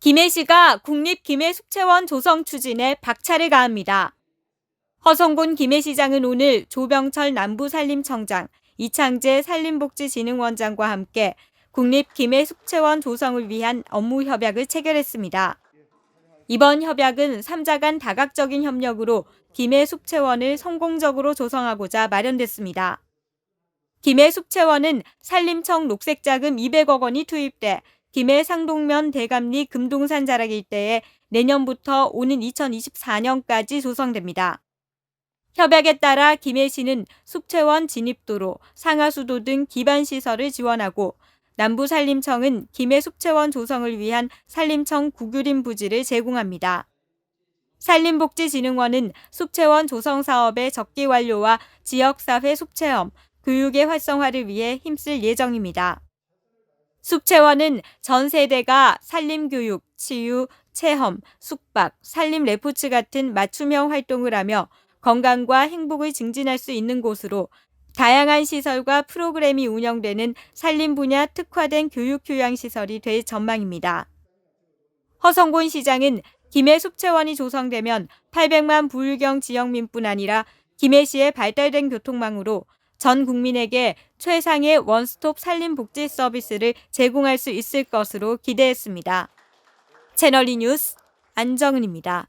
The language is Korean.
김해시가 국립김해숙체원 조성 추진에 박차를 가합니다. 허성곤 김해시장은 오늘 조병철 남부산림청장, 이창재 산림복지진흥원장과 함께 국립김해숙체원 조성을 위한 업무 협약을 체결했습니다. 이번 협약은 3자 간 다각적인 협력으로 김해숙체원을 성공적으로 조성하고자 마련됐습니다. 김해숙체원은 산림청 녹색자금 200억 원이 투입돼 김해 상동면 대감리 금동산 자락 일대에 내년부터 오는 2024년까지 조성됩니다. 협약에 따라 김해시는 숙체원 진입도로, 상하수도 등 기반 시설을 지원하고 남부산림청은 김해 숙체원 조성을 위한 산림청 국유림 부지를 제공합니다. 산림복지진흥원은 숙체원 조성 사업의 적기 완료와 지역사회 숙체험, 교육의 활성화를 위해 힘쓸 예정입니다. 숙체원은 전 세대가 산림교육, 치유, 체험, 숙박, 산림 레포츠 같은 맞춤형 활동을 하며 건강과 행복을 증진할 수 있는 곳으로 다양한 시설과 프로그램이 운영되는 산림 분야 특화된 교육 휴양 시설이 될 전망입니다. 허성곤 시장은 김해 숙체원이 조성되면 800만 부유경 지역민뿐 아니라 김해시의 발달된 교통망으로 전 국민에게 최상의 원스톱 산림 복지 서비스를 제공할 수 있을 것으로 기대했습니다. 채널이 뉴스 안정은입니다.